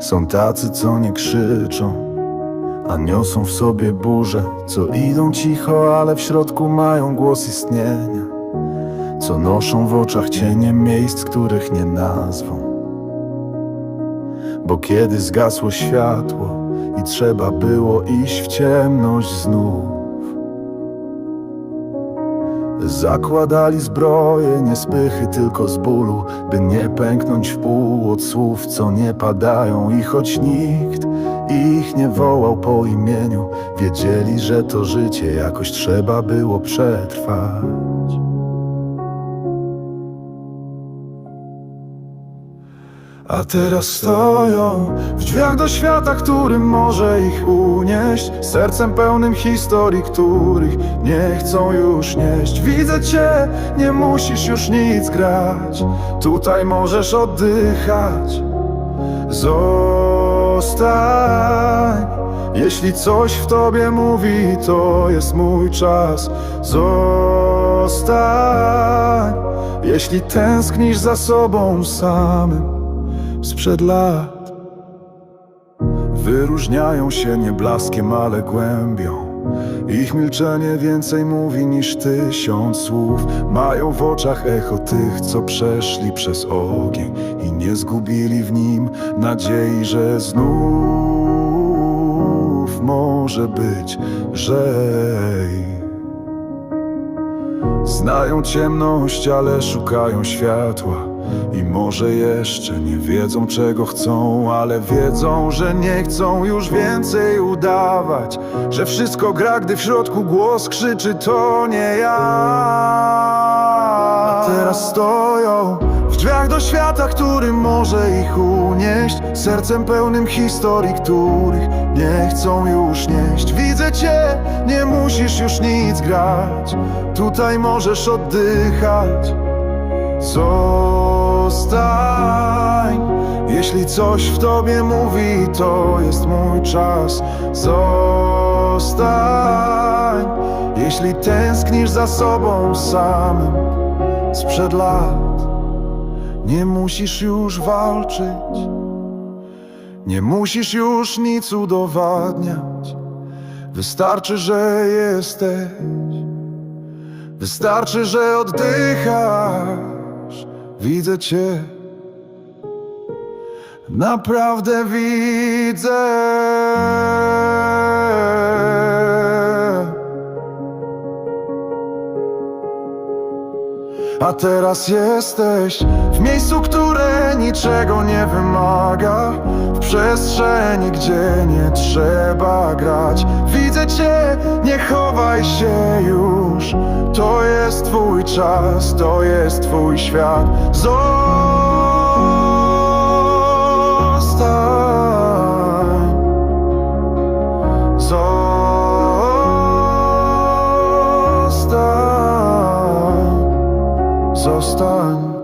Są tacy, co nie krzyczą, a niosą w sobie burzę, co idą cicho, ale w środku mają głos istnienia, co noszą w oczach cienie miejsc, których nie nazwą. Bo kiedy zgasło światło i trzeba było iść w ciemność znów, Zakładali zbroje, nie z pychy, tylko z bólu By nie pęknąć w pół od słów, co nie padają I choć nikt ich nie wołał po imieniu Wiedzieli, że to życie jakoś trzeba było przetrwać A teraz stoją w drzwiach do świata, który może ich unieść. Sercem pełnym historii, których nie chcą już nieść. Widzę cię, nie musisz już nic grać. Tutaj możesz oddychać. Zostań. Jeśli coś w tobie mówi, to jest mój czas. Zostań. Jeśli tęsknisz za sobą samym sprzed lat. Wyróżniają się nie blaskiem, ale głębią. Ich milczenie więcej mówi niż tysiąc słów. Mają w oczach echo tych, co przeszli przez ogień I nie zgubili w nim nadziei, że znów może być lżej. Znają ciemność, ale szukają światła I może jeszcze nie wiedzą czego chcą Ale wiedzą, że nie chcą już więcej udawać. Że wszystko gra, gdy w środku głos krzyczy to nie ja. A teraz stoją w drzwiach do świata, który może ich unieść. Sercem pełnym historii, których nie chcą już nieść. Widzę cię, nie musisz już nic grać. Tutaj możesz oddychać Zostań Jeśli coś w tobie mówi, to jest mój czas. Zostań. Jeśli tęsknisz za sobą samym sprzed lat nie musisz już walczyć, nie musisz już nic udowadniać. Wystarczy, że jesteś, wystarczy, że oddychasz. Widzę Cię, naprawdę widzę. A teraz jesteś w miejscu, które niczego nie wymaga. W przestrzeni, gdzie nie trzeba grać Widzę Cię, nie chowaj się już. To jest Twój czas, to jest Twój świat. Zostań. Zostań. Zostań